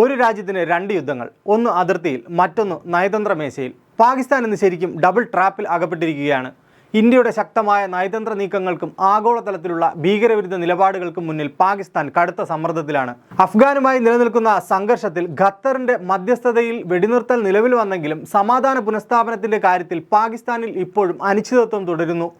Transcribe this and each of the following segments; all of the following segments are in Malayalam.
ഒരു രാജ്യത്തിന് രണ്ട് യുദ്ധങ്ങൾ ഒന്ന് അതിർത്തിയിൽ മറ്റൊന്ന് നയതന്ത്ര മേശയിൽ. പാകിസ്ഥാൻ ഇന്ന് ശരിക്കും ഡബിൾ ട്രാപ്പിൽ അകപ്പെട്ടിരിക്കുകയാണ്. ഇന്ത്യയുടെ ശക്തമായ നയതന്ത്ര നീക്കങ്ങൾക്കും ആഗോളതലത്തിലുള്ള ഭീകരവിരുദ്ധ നിലപാടുകൾക്കും മുന്നിൽ പാകിസ്ഥാൻ കടുത്ത സമ്മർദ്ദത്തിലാണ്. അഫ്ഗാനുമായി നിലനിൽക്കുന്ന സംഘർഷത്തിൽ ഖത്തറിന്റെ മധ്യസ്ഥതയിൽ വെടിനിർത്തൽ നിലവിൽ വന്നെങ്കിലും സമാധാന പുനഃസ്ഥാപനത്തിന്റെ കാര്യത്തിൽ പാകിസ്ഥാനിൽ ഇപ്പോഴും അനിശ്ചിതത്വം തുടരുന്നു.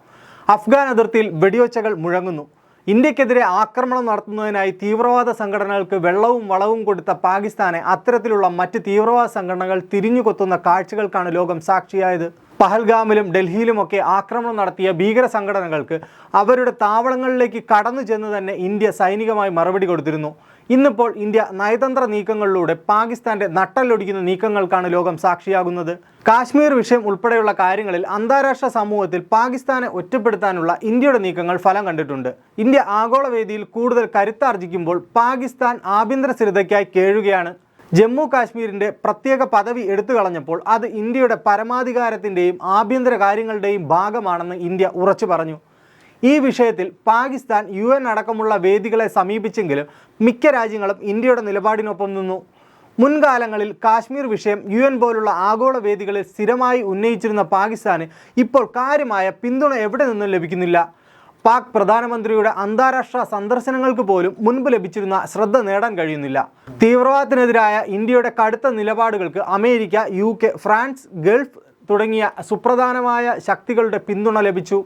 അഫ്ഗാൻ അതിർത്തിയിൽ വെടിയൊച്ചകൾ മുഴങ്ങുന്നു. ഇന്ത്യക്കെതിരെ ആക്രമണം നടത്തുന്നതിനായി തീവ്രവാദ സംഘടനകൾക്ക് വെള്ളവും വളവും കൊടുത്ത പാകിസ്ഥാനെ അത്തരത്തിലുള്ള മറ്റ് തീവ്രവാദ സംഘടനകൾ തിരിഞ്ഞുകൊത്തുന്ന കാഴ്ചകൾക്കാണ് ലോകം സാക്ഷിയായത്. പഹൽഗാമിലും ഡൽഹിയിലുമൊക്കെ ആക്രമണം നടത്തിയ ഭീകര സംഘടനകൾക്ക് അവരുടെ താവളങ്ങളിലേക്ക് കടന്നു ചെന്ന് തന്നെ ഇന്ത്യ സൈനികമായി മറുപടി കൊടുത്തിരുന്നു. ഇന്നിപ്പോൾ ഇന്ത്യ നയതന്ത്ര നീക്കങ്ങളിലൂടെ പാകിസ്ഥാന്റെ നട്ടല്ലൊടിക്കുന്ന നീക്കങ്ങൾക്കാണ് ലോകം സാക്ഷിയാകുന്നത്. കാശ്മീർ വിഷയം ഉൾപ്പെടെയുള്ള കാര്യങ്ങളിൽ അന്താരാഷ്ട്ര സമൂഹത്തിൽ പാകിസ്ഥാനെ ഒറ്റപ്പെടുത്താനുള്ള ഇന്ത്യയുടെ നീക്കങ്ങൾ ഫലം കണ്ടിട്ടുണ്ട്. ഇന്ത്യ ആഗോളവേദിയിൽ കൂടുതൽ കരുത്താർജിക്കുമ്പോൾ പാകിസ്ഥാൻ ആഭ്യന്തര സ്ഥിരതയ്ക്കായി കേഴുകയാണ്. ജമ്മു കാശ്മീരിന്റെ പ്രത്യേക പദവി എടുത്തു കളഞ്ഞപ്പോൾ അത് ഇന്ത്യയുടെ പരമാധികാരത്തിന്റെയും ആഭ്യന്തര കാര്യങ്ങളുടെയും ഭാഗമാണെന്ന് ഇന്ത്യ ഉറച്ചു പറഞ്ഞു. ഈ വിഷയത്തിൽ പാകിസ്ഥാൻ യു എൻ അടക്കമുള്ള വേദികളെ സമീപിച്ചെങ്കിലും മിക്ക രാജ്യങ്ങളും ഇന്ത്യയുടെ നിലപാടിനൊപ്പം നിന്നു. മുൻകാലങ്ങളിൽ കാശ്മീർ വിഷയം യു എൻ പോലുള്ള ആഗോള വേദികളിൽ സ്ഥിരമായി ഉന്നയിച്ചിരുന്ന പാകിസ്ഥാന് ഇപ്പോൾ കാര്യമായ പിന്തുണ എവിടെ നിന്നും ലഭിക്കുന്നില്ല. പാക് പ്രധാനമന്ത്രിയുടെ അന്താരാഷ്ട്ര സന്ദർശനങ്ങൾക്ക് പോലും മുൻപ് ലഭിച്ചിരുന്ന ശ്രദ്ധ നേടാൻ കഴിയുന്നില്ല. തീവ്രവാദത്തിനെതിരായ ഇന്ത്യയുടെ കടുത്ത നിലപാടുകൾക്ക് അമേരിക്ക യു ഫ്രാൻസ് ഗൾഫ് തുടങ്ങിയ സുപ്രധാനമായ ശക്തികളുടെ പിന്തുണ ലഭിച്ചു.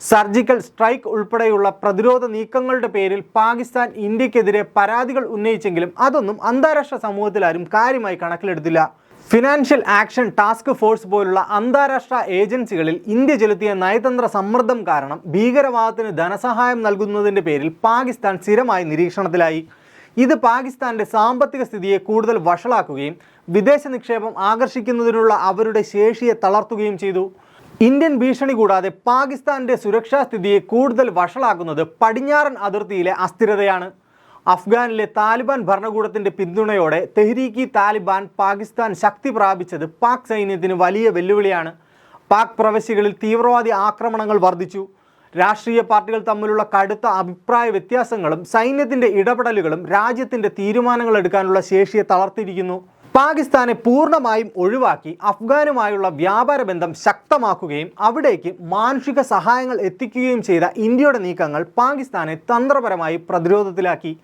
സർജിക്കൽ സ്ട്രൈക്ക് ഉൾപ്പെടെയുള്ള പ്രതിരോധ നീക്കങ്ങളുടെ പേരിൽ പാകിസ്ഥാൻ ഇന്ത്യക്കെതിരെ പരാതികൾ ഉന്നയിച്ചെങ്കിലും അതൊന്നും അന്താരാഷ്ട്ര സമൂഹത്തിൽ ആരും കാര്യമായി കണക്കിലെടുത്തില്ല. ഫിനാൻഷ്യൽ ആക്ഷൻ ടാസ്ക് ഫോഴ്സ് പോലുള്ള അന്താരാഷ്ട്ര ഏജൻസികളിൽ ഇന്ത്യ ചെലുത്തിയ നയതന്ത്ര സമ്മർദ്ദം കാരണം ഭീകരവാദത്തിന് ധനസഹായം നൽകുന്നതിന്റെ പേരിൽ പാകിസ്ഥാൻ സ്ഥിരമായി നിരീക്ഷണത്തിലായി. ഇത് പാകിസ്ഥാന്റെ സാമ്പത്തിക സ്ഥിതിയെ കൂടുതൽ വഷളാക്കുകയും വിദേശ നിക്ഷേപം ആകർഷിക്കുന്നതിനുള്ള അവരുടെ ശേഷിയെ തളർത്തുകയും ചെയ്തു. ഇന്ത്യൻ ഭീഷണി കൂടാതെ പാകിസ്ഥാന്റെ സുരക്ഷാ സ്ഥിതിയെ കൂടുതൽ വഷളാക്കുന്നത് പടിഞ്ഞാറൻ അതിർത്തിയിലെ അസ്ഥിരതയാണ്. അഫ്ഗാനിലെ താലിബാൻ ഭരണകൂടത്തിന്റെ പിന്തുണയോടെ തെഹ്രീക്കി താലിബാൻ പാകിസ്ഥാൻ ശക്തി പ്രാപിച്ചത് പാക് സൈന്യത്തിന് വലിയ വെല്ലുവിളിയാണ്. പാക് പ്രവശ്യകളിൽ തീവ്രവാദി ആക്രമണങ്ങൾ വർദ്ധിച്ചു. രാഷ്ട്രീയ പാർട്ടികൾ തമ്മിലുള്ള കടുത്ത അഭിപ്രായ വ്യത്യാസങ്ങളും സൈന്യത്തിന്റെ ഇടപെടലുകളും രാജ്യത്തിന്റെ തീരുമാനങ്ങൾ എടുക്കാനുള്ള ശേഷിയെ തളർത്തിയിരിക്കുന്നു. പാകിസ്ഥാനെ പൂർണമായും ഒഴിവാക്കി അഫ്ഗാനുമായുള്ള വ്യാപാര ബന്ധം ശക്തമാക്കുകയും അവിടേക്ക് മാനുഷിക സഹായങ്ങൾ എത്തിക്കുകയും ചെയ്ത ഇന്ത്യയുടെ നീക്കങ്ങൾ പാകിസ്ഥാനെ തന്ത്രപരമായി പ്രതിരോധത്തിലാക്കി.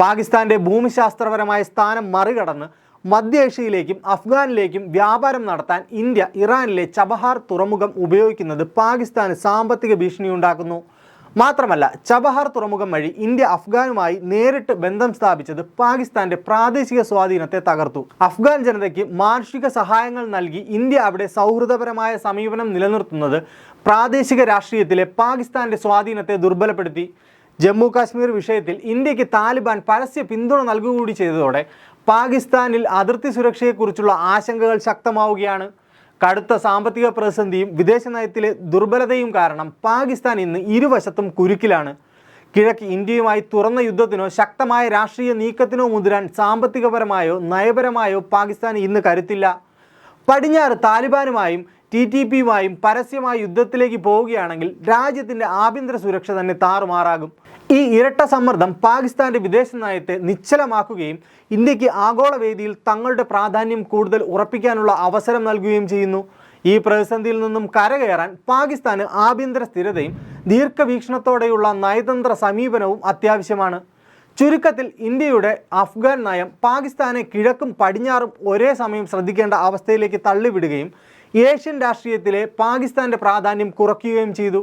പാകിസ്ഥാന്റെ ഭൂമിശാസ്ത്രപരമായ സ്ഥാനം മറികടന്ന് മധ്യേഷ്യയിലേക്കും അഫ്ഗാനിലേക്കും വ്യാപാരം നടത്താൻ ഇന്ത്യ ഇറാനിലെ ചബഹാർ തുറമുഖം ഉപയോഗിക്കുന്നത് പാകിസ്ഥാന് സാമ്പത്തിക ഭീഷണി ഉണ്ടാക്കുന്നു മാത്രമല്ല ചബഹാർ തുറമുഖം വഴി ഇന്ത്യ അഫ്ഗാനുമായി നേരിട്ട് ബന്ധം സ്ഥാപിച്ചത് പാകിസ്ഥാന്റെ പ്രാദേശിക സ്വാധീനത്തെ തകർത്തു. അഫ്ഗാൻ ജനതയ്ക്ക് മാനുഷിക സഹായങ്ങൾ നൽകി ഇന്ത്യ അവിടെ സൗഹൃദപരമായ സമീപനം നിലനിർത്തുന്നത് പ്രാദേശിക രാഷ്ട്രീയത്തിലെ പാകിസ്ഥാന്റെ സ്വാധീനത്തെ ദുർബലപ്പെടുത്തി. ജമ്മു കാശ്മീർ വിഷയത്തിൽ ഇന്ത്യയ്ക്ക് താലിബാൻ പരസ്യ പിന്തുണ നൽകുകൂടി ചെയ്തതോടെ പാകിസ്ഥാനിൽ അതിർത്തി സുരക്ഷയെക്കുറിച്ചുള്ള ആശങ്കകൾ ശക്തമാവുകയാണ്. കടുത്ത സാമ്പത്തിക പ്രതിസന്ധിയും വിദേശ നയത്തിലെ ദുർബലതയും കാരണം പാകിസ്ഥാൻ ഇന്ന് ഇരുവശത്തും കുരുക്കിലാണ്. കിഴക്ക് ഇന്ത്യയുമായി തുറന്ന യുദ്ധത്തിനോ ശക്തമായ രാഷ്ട്രീയ നീക്കത്തിനോ മുതിരാൻ സാമ്പത്തികപരമായോ നയപരമായോ പാകിസ്ഥാൻ ഇന്ന് കരുത്തില്ല. പടിഞ്ഞാറ് താലിബാനുമായും ടി ടി പിയുമായും പരസ്യമായ യുദ്ധത്തിലേക്ക് പോവുകയാണെങ്കിൽ രാജ്യത്തിന്റെ ആഭ്യന്തര സുരക്ഷ തന്നെ താറുമാറാകും. ഈ ഇരട്ട സമ്മർദ്ദം പാകിസ്ഥാന്റെ വിദേശ നയത്തെ നിശ്ചലമാക്കുകയും ഇന്ത്യയ്ക്ക് ആഗോള വേദിയിൽ തങ്ങളുടെ പ്രാധാന്യം കൂടുതൽ ഉറപ്പിക്കാനുള്ള അവസരം നൽകുകയും ചെയ്യുന്നു. ഈ പ്രതിസന്ധിയിൽ നിന്നും കരകയറാൻ പാകിസ്ഥാന് ആഭ്യന്തര സ്ഥിരതയും ദീർഘവീക്ഷണത്തോടെയുള്ള നയതന്ത്ര സമീപനവും അത്യാവശ്യമാണ്. ചുരുക്കത്തിൽ ഇന്ത്യയുടെ അഫ്ഗാൻ നയം പാകിസ്ഥാനെ കിഴക്കും പടിഞ്ഞാറും ഒരേ സമയം ശ്രദ്ധിക്കേണ്ട അവസ്ഥയിലേക്ക് തള്ളിവിടുകയും ഏഷ്യൻ രാഷ്ട്രീയത്തിലെ പാകിസ്ഥാന്റെ പ്രാധാന്യം കുറയ്ക്കുകയും ചെയ്തു.